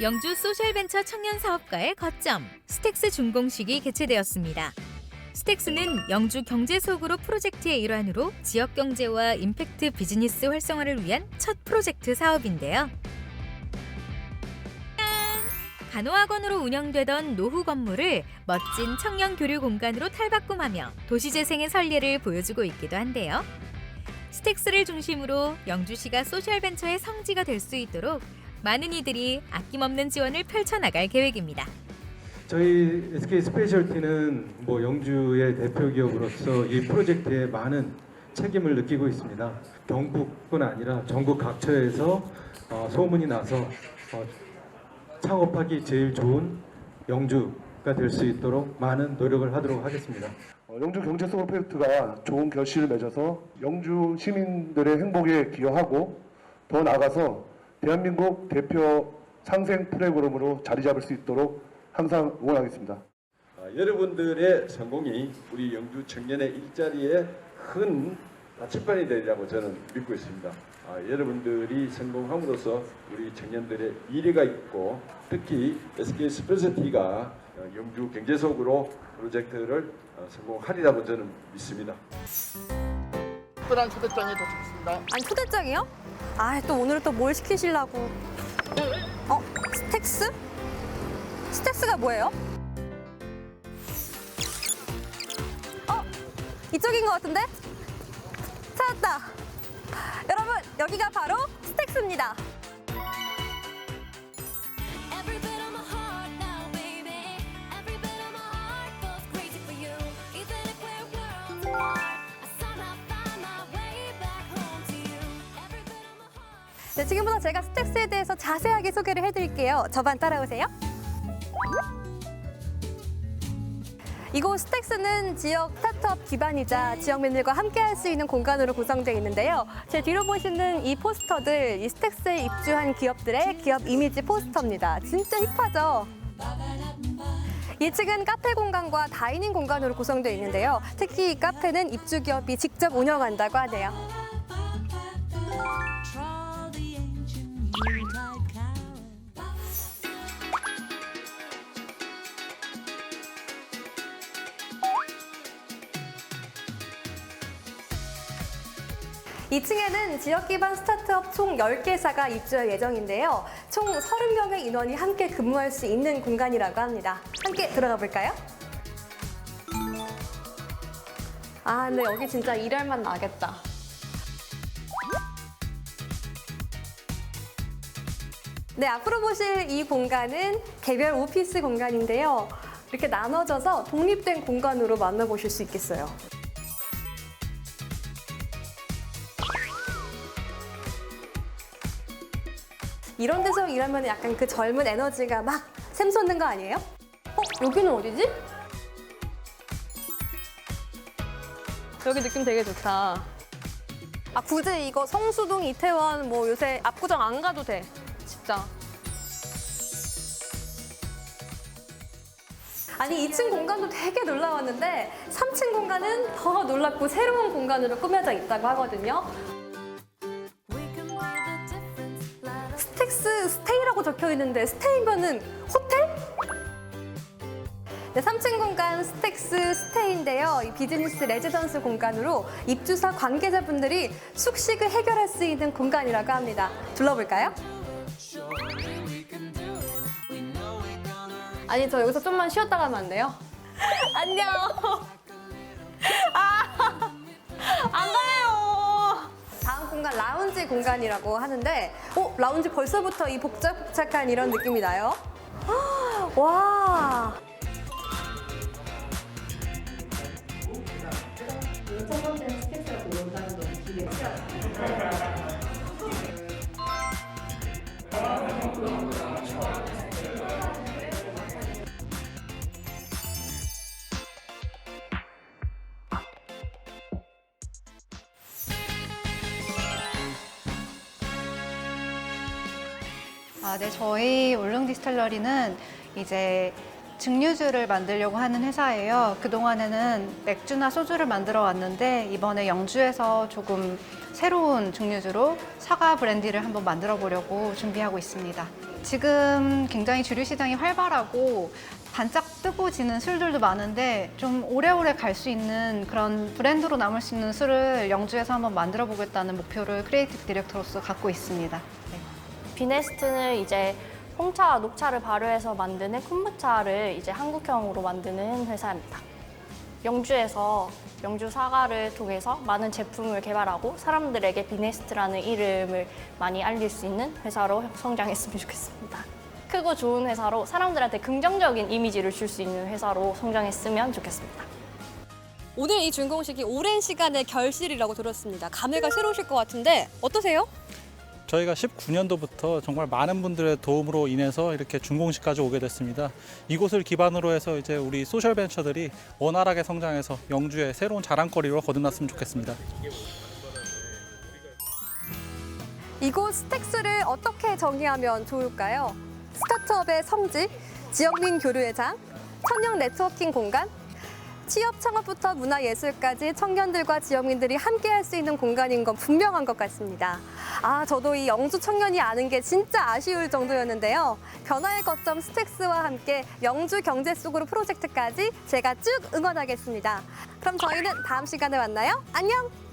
영주 소셜벤처 청년 사업가의 거점 스택스 준공식이 개최되었습니다. 스택스는 영주 경제 소그룹 프로젝트의 일환으로 지역 경제와 임팩트 비즈니스 활성화를 위한 첫 프로젝트 사업인데요. 짠! 간호학원으로 운영되던 노후 건물을 멋진 청년 교류 공간으로 탈바꿈하며 도시재생의 선례를 보여주고 있기도 한데요. 스택스를 중심으로 영주시가 소셜벤처의 성지가 될 수 있도록 많은 이들이 아낌없는 지원을 펼쳐나갈 계획입니다. 저희 SK 스페셜티는 뭐 영주의 대표 기업으로서 이 프로젝트에 많은 책임을 느끼고 있습니다. 경북뿐 아니라 전국 각처에서 어, 소문이 나서 어, 창업하기 제일 좋은 영주가 될 수 있도록 많은 노력을 하도록 하겠습니다. 어, 영주 경제 소울 프로젝트가 좋은 결실을 맺어서 영주 시민들의 행복에 기여하고 더 나아가서 대한민국 대표 상생 프로그램으로 자리 잡을 수 있도록 항상 응원하겠습니다. 아, 여러분들의 성공이 우리 영주 청년의 일자리에 큰 나침반이 되리라고 저는 믿고 있습니다. 아, 여러분들이 성공함으로써 우리 청년들의 미래가 있고 특히 SK 스페셜티가 어, 영주 경제속으로 프로젝트를 어, 성공하리라고 저는 믿습니다. 특별한 초대장이 도착했습니다. 아니 초대장이요? 아 또 오늘 또 뭘 시키시려고? 어 스택스? 스택스가 뭐예요? 어 이쪽인 것 같은데? 찾았다. 여러분 여기가 바로 스택스입니다. 네, 지금부터 제가 스택스에 대해서 자세하게 소개를 해드릴게요. 저만 따라오세요. 이곳 스택스는 지역 스타트업 기반이자 지역 민들과 함께할 수 있는 공간으로 구성되어 있는데요. 제 뒤로 보시는 이 포스터들, 이 스택스에 입주한 기업들의 기업 이미지 포스터입니다. 진짜 힙하죠? 2층은 카페 공간과 다이닝 공간으로 구성되어 있는데요. 특히 이 카페는 입주 기업이 직접 운영한다고 하네요. 이층에는 지역 기반 스타트업 총 10개사가 입주할 예정인데요. 총 30명의 인원이 함께 근무할 수 있는 공간이라고 합니다. 함께 들어가 볼까요? 아, 근데 여기 진짜 일할 맛 나겠다. 네, 앞으로 보실 이 공간은 개별 오피스 공간인데요. 이렇게 나눠져서 독립된 공간으로 만나보실 수 있겠어요. 이런 데서 일하면 약간 그 젊은 에너지가 막 샘솟는 거 아니에요? 어? 여기는 어디지? 여기 느낌 되게 좋다. 아, 굳이 이거 성수동, 이태원 뭐 요새 압구정 안 가도 돼. 진짜. 아니 2층 공간도 되게 놀라웠는데 3층 공간은 더 놀랍고 새로운 공간으로 꾸며져 있다고 하거든요. 스택스 스테이라고 적혀 있는데 스테이면은 호텔? 네, 3층 공간 스택스 스테이인데요. 이 비즈니스 레지던스 공간으로 입주사 관계자분들이 숙식을 해결할 수 있는 공간이라고 합니다. 둘러볼까요? 아니 저 여기서 좀만 쉬었다 가면 안 돼요? 안녕. 라운지 공간이라고 하는데, 어 라운지 벌써부터 이 복작복작한 이런 느낌이 나요. 와. 아, 네, 저희 울릉 디스틸러리는 이제 증류주를 만들려고 하는 회사예요. 그동안에는 맥주나 소주를 만들어 왔는데 이번에 영주에서 조금 새로운 증류주로 사과 브랜디를 한번 만들어 보려고 준비하고 있습니다. 지금 굉장히 주류 시장이 활발하고 반짝 뜨고 지는 술들도 많은데 좀 오래오래 갈 수 있는 그런 브랜드로 남을 수 있는 술을 영주에서 한번 만들어 보겠다는 목표를 크리에이티브 디렉터로서 갖고 있습니다. 네. 비네스트는 이제 홍차와 녹차를 발효해서 만드는 콤부차를 이제 한국형으로 만드는 회사입니다. 영주에서 영주 사과를 통해서 많은 제품을 개발하고 사람들에게 비네스트라는 이름을 많이 알릴 수 있는 회사로 성장했으면 좋겠습니다. 크고 좋은 회사로 사람들한테 긍정적인 이미지를 줄 수 있는 회사로 성장했으면 좋겠습니다. 오늘 이 준공식이 오랜 시간의 결실이라고 들었습니다. 감회가 새로우실 것 같은데 어떠세요? 저희가 19년도부터 정말 많은 분들의 도움으로 인해서 이렇게 준공식까지 오게 됐습니다. 이곳을 기반으로 해서 이제 우리 소셜 벤처들이 원활하게 성장해서 영주의 새로운 자랑거리로 거듭났으면 좋겠습니다. 이곳 스택스를 어떻게 정의하면 좋을까요? 스타트업의 성지, 지역민 교류의 장, 청년 네트워킹 공간, 취업 창업부터 문화예술까지 청년들과 지역민들이 함께 할 수 있는 공간인 건 분명한 것 같습니다. 아, 저도 이 영주 청년이 아는 게 진짜 아쉬울 정도였는데요. 변화의 거점 스택스와 함께 영주 경제 속으로 프로젝트까지 제가 쭉 응원하겠습니다. 그럼 저희는 다음 시간에 만나요. 안녕!